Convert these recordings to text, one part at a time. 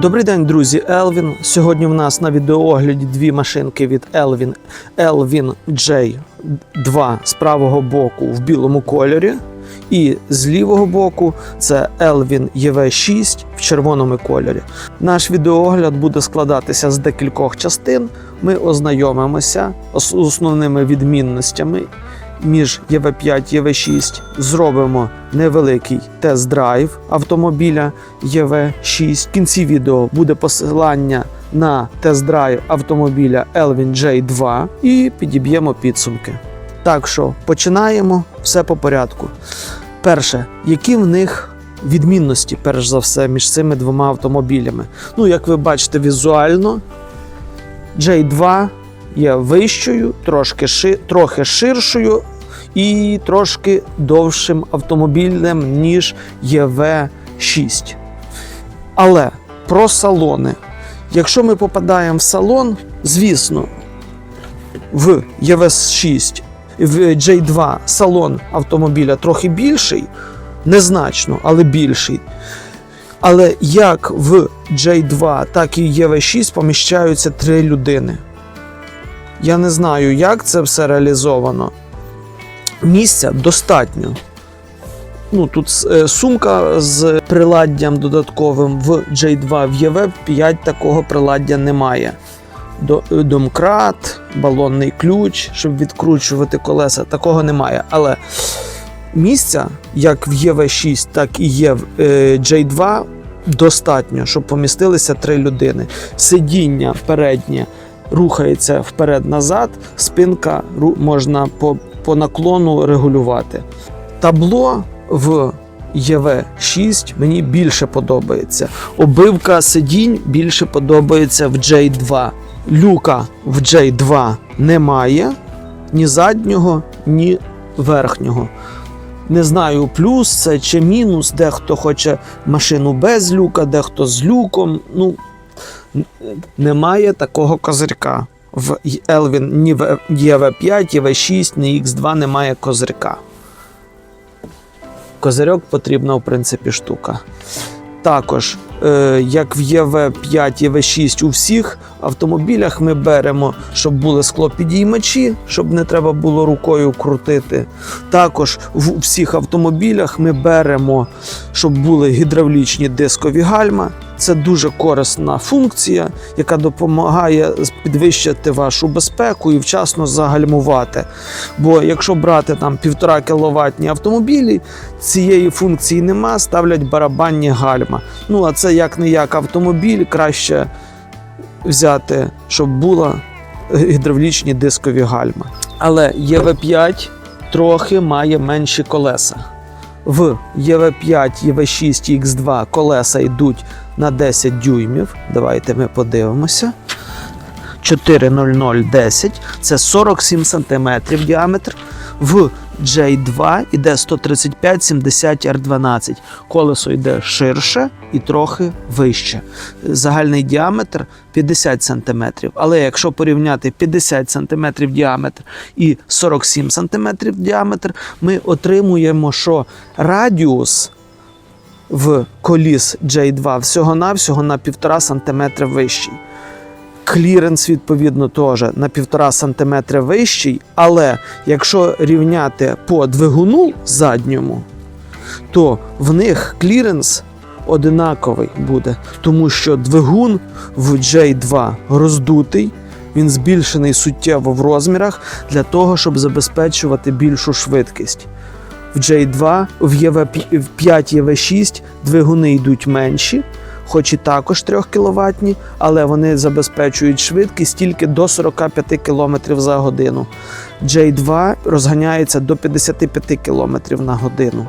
Добрий день, друзі. Елвін. Сьогодні в нас на відеоогляді дві машинки від Elvin. Elvin J2 з правого боку в білому кольорі. І з лівого боку це Elvin EV6 в червоному кольорі. Наш відеоогляд буде складатися з декількох частин. Ми ознайомимося з основними відмінностями між EV5 і EV6. Зробимо невеликий тест-драйв автомобіля EV6. В кінці відео буде посилання на тест-драйв автомобіля Elvin J2 і підіб'ємо підсумки. Так що починаємо все по порядку. Перше, які в них відмінності, перш за все, між цими двома автомобілями. Ну, як ви бачите візуально, J2 є вищою, трошки ши, трохи ширшою і трошки довшим автомобілем, ніж EV6. Але про салони. Якщо ми попадаємо в салон, звісно, в EV6 в J2 салон автомобіля трохи більший, незначно, але більший. Але як в J2, так і EV6 поміщаються три людини. Я не знаю, як це все реалізовано. Місця достатньо. Ну, тут е, сумка з приладдям додатковим в J2 в EV5 такого приладдя немає. Е, Домкрат, балонний ключ, щоб відкручувати колеса, такого немає. Але місця, як в EV6, так і є в е, J2, достатньо, щоб помістилися три людини. Сидіння переднє рухається вперед-назад, спинка можна по, по наклону регулювати. Табло в EV6 мені більше подобається. Обивка сидінь більше подобається в J2. Люка в J2 немає ні заднього, ні верхнього. Не знаю, плюс це чи мінус. Дехто хоче машину без люка, дехто з люком. Ну, немає такого козирка. В Elvin ні в EV5, ні V6, ні X2 немає козирка. Козирьок потрібна, в принципі, штука. Також, як в ЄВ5 і В6 у всіх автомобілях ми беремо, щоб були склопідіймачі, щоб не треба було рукою крутити. Також в всіх автомобілях ми беремо, щоб були гідравлічні дискові гальма. Це дуже корисна функція, яка допомагає підвищити вашу безпеку і вчасно загальмувати. Бо якщо брати там 1,5 кіловатні автомобілі, цієї функції нема, ставлять барабанні гальма. Ну а це як не як автомобіль, краще взяти, щоб були гідравлічні дискові гальма. Але ЄВ5 трохи має менші колеса. В ЄВ5, ЄВ6 і X2 колеса йдуть на 10 дюймів. Давайте ми подивимося. 40010 це 47 см діаметр. В J2 іде 135-70 R12. Колесо йде ширше і трохи вище. Загальний діаметр 50 см. Але якщо порівняти 50 см діаметр і 47 см діаметр, ми отримуємо, що радіус в коліс J2 всього-навсього на 1,5 см вищий. Кліренс, відповідно, теж на 1,5 см вищий, але якщо рівняти по двигуну задньому, то в них кліренс одинаковий буде, тому що двигун в J2 роздутий, він збільшений суттєво в розмірах для того, щоб забезпечувати більшу швидкість. В J2, в EV5, EV6 двигуни йдуть менші, хоч і також 3 кВт, але вони забезпечують швидкість тільки до 45 км за годину. J2 розганяється до 55 км на годину.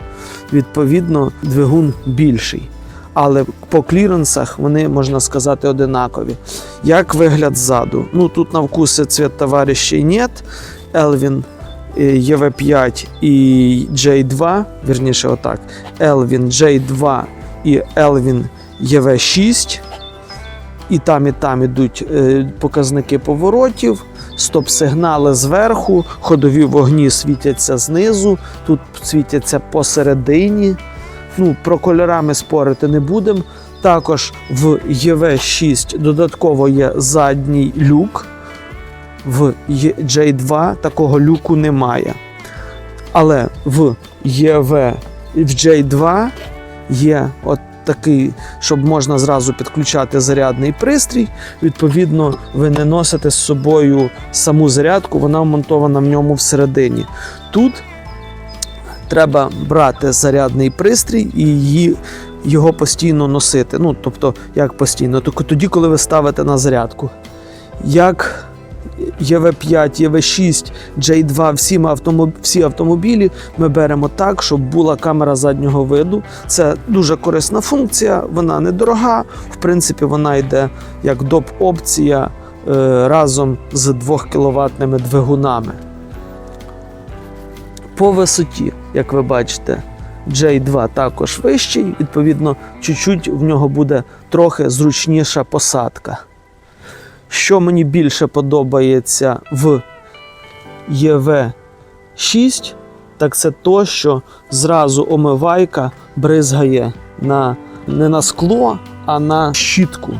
Відповідно, двигун більший. Але по кліренсах вони, можна сказати, одинакові. Як вигляд ззаду? Ну тут на вкуси цвіт товаришей нет. Elvin е, EV5 і J2, вірніше отак, Elvin J2 і Elvin EV6. І там, і там ідуть е, показники поворотів, стоп-сигнали зверху, ходові вогні світяться знизу, тут світяться посередині. Ну, про кольорами спорити не будемо. Також в EV6 додатково є задній люк. В J2 такого люку немає. Але в EV в J2 є от такий, щоб можна зразу підключати зарядний пристрій. Відповідно, ви не носите з собою саму зарядку, вона вмонтована в ньому всередині. Тут треба брати зарядний пристрій і її, його постійно носити. Ну, тобто, як постійно, тільки тоді, коли ви ставите на зарядку. Як ЄВ5, ЄВ6, J2, всі, автомоб... всі автомобілі ми беремо так, щоб була камера заднього виду. Це дуже корисна функція, вона недорога. В принципі, вона йде як доп. опція е, разом з 2 кВт двигунами. По висоті, як ви бачите, J2 також вищий, відповідно, чуть-чуть в нього буде трохи зручніша посадка. Що мені більше подобається в EV6, так це то, що зразу омивайка бризгає на, не на скло, а на щітку.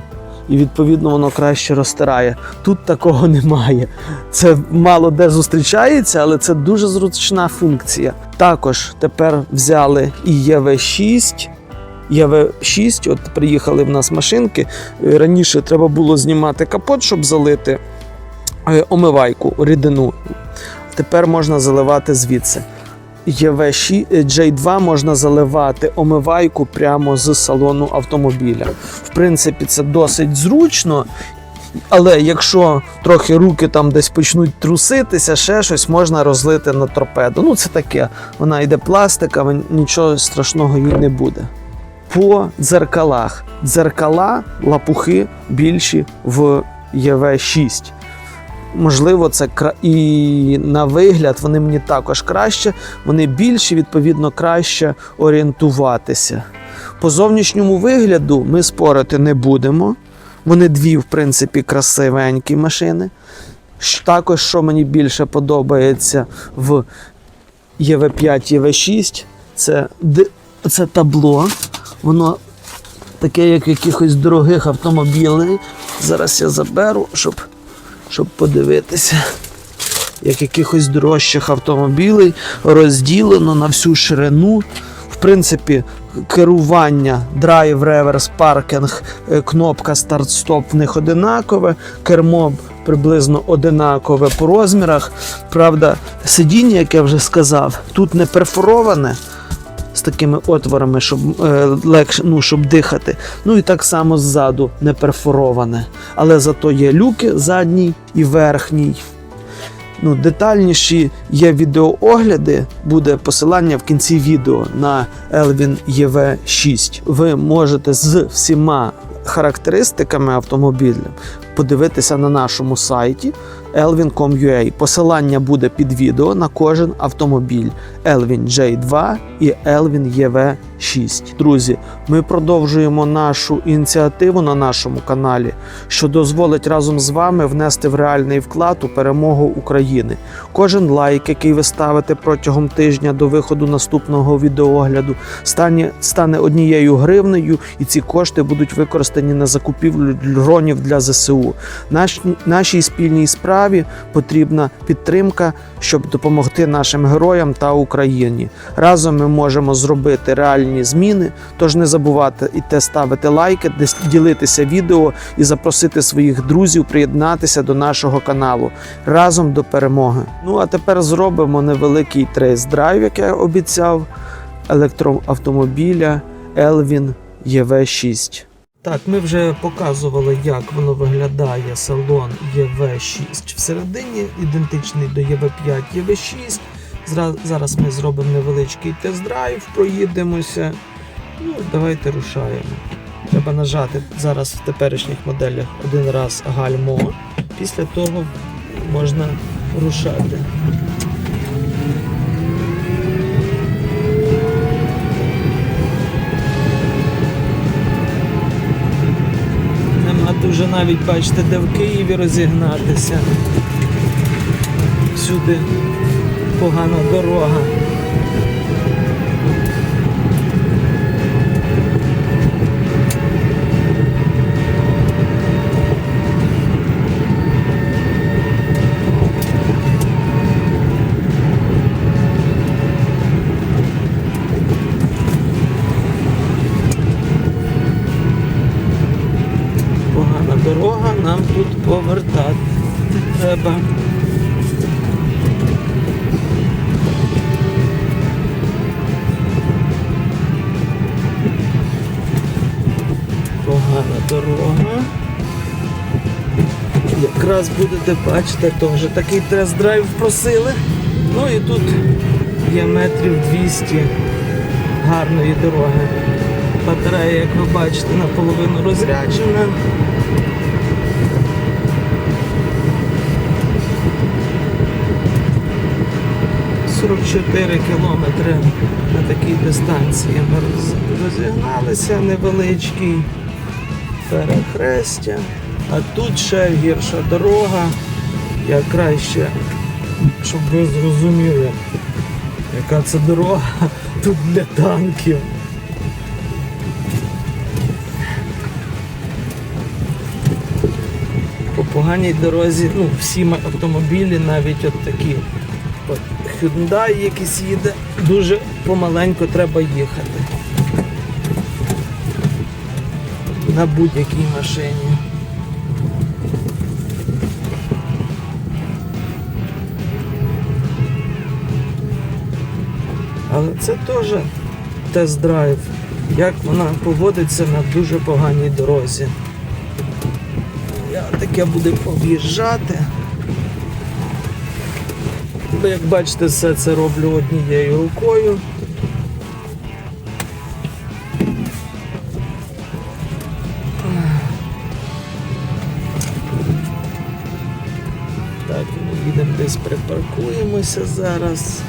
І відповідно воно краще розтирає. Тут такого немає. Це мало де зустрічається, але це дуже зручна функція. Також тепер взяли і EV6. ЄВ6, от приїхали в нас машинки. Е, Раніше треба було знімати капот, щоб залити е, омивайку, рідину. Тепер можна заливати звідси. ЄВ6, е, J2 можна заливати омивайку прямо з салону автомобіля. В принципі, це досить зручно. Але якщо трохи руки там десь почнуть труситися, ще щось можна розлити на торпеду. Ну, це таке. Вона йде пластикова, нічого страшного їй не буде по дзеркалах. Дзеркала, лапухи більші в ЄВ6. Можливо, це кра... і на вигляд вони мені також краще, вони більші, відповідно, краще орієнтуватися. По зовнішньому вигляду ми спорити не будемо. Вони дві, в принципі, красивенькі машини. Також, що мені більше подобається в ЄВ5, ЄВ6, це, це табло. Воно таке, як якихось дорогих автомобілей. Зараз я заберу, щоб, щоб подивитися. Як якихось дорожчих автомобілей розділено на всю ширину. В принципі, керування, драйв, реверс, паркінг, кнопка старт-стоп в них одинакове, кермо приблизно одинакове по розмірах. Правда, сидіння, як я вже сказав, тут не перфороване з такими отворами, щоб е, легше, ну, щоб дихати. Ну і так само ззаду не перфороване. Але зато є люки задній і верхній. Ну, детальніші є відеоогляди, буде посилання в кінці відео на Elvin EV6. Ви можете з всіма характеристиками автомобіля подивитися на нашому сайті elvin.com.ua. Посилання буде під відео на кожен автомобіль Elvin J2 і Elvin EV6. Друзі, ми продовжуємо нашу ініціативу на нашому каналі, що дозволить разом з вами внести в реальний вклад у перемогу України. Кожен лайк, який ви ставите протягом тижня до виходу наступного відеоогляду, стане, стане однією гривнею, і ці кошти будуть використані на закупівлю дронів для ЗСУ. Наш, нашій спільній справі потрібна підтримка, щоб допомогти нашим героям та Україні. Разом ми можемо зробити реальні зміни. Тож не забувати і те ставити лайки, ділитися відео і запросити своїх друзів приєднатися до нашого каналу разом до перемоги. Ну а тепер зробимо невеликий трейс-драйв, як я обіцяв, електроавтомобіля Elvin EV6. Так, ми вже показували, як воно виглядає салон EV6 всередині, ідентичний до EV5, EV6. Зараз ми зробимо невеличкий тест-драйв, проїдемося. Ну, давайте рушаємо. Треба нажати зараз в теперішніх моделях один раз гальмо. Після того можна рушати. Дуже навіть бачите, де в Києві розігнатися. Всюди погана дорога. Дорога. Якраз будете бачити, теж такий тест-драйв просили. Ну і тут є метрів 200 гарної дороги. Батарея, як ви бачите, наполовину розряджена. «44 кілометри на такій дистанції ми розігналися, невеличкий перехрестя. А тут ще гірша дорога. Я краще, щоб ви зрозуміли, яка це дорога тут для танків. По поганій дорозі, ну, всі автомобілі, навіть от такі от Hyundai якийсь їде, дуже помаленько треба їхати. На будь-якій машині. Але це теж тест-драйв. Як вона поводиться на дуже поганій дорозі. Я таке буду об'їжджати. Як бачите, все це роблю однією рукою. Десь припаркуємося зараз.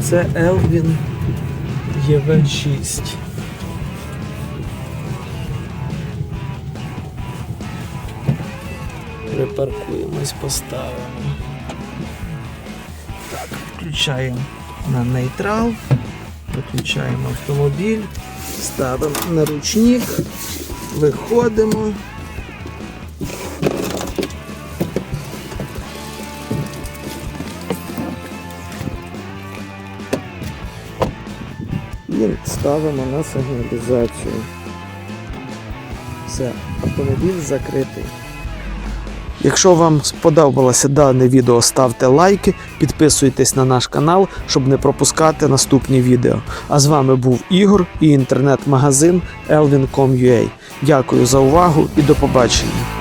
Це Elvin EV6. Припаркуємось, поставимо. Так, включаємо на нейтрал, виключаємо автомобіль, ставимо на ручник, виходимо. І ставимо на сигналізацію. Все, автомобіль закритий. Якщо вам сподобалося дане відео, ставте лайки, підписуйтесь на наш канал, щоб не пропускати наступні відео. А з вами був Ігор і інтернет-магазин elvin.com.ua. Дякую за увагу і до побачення.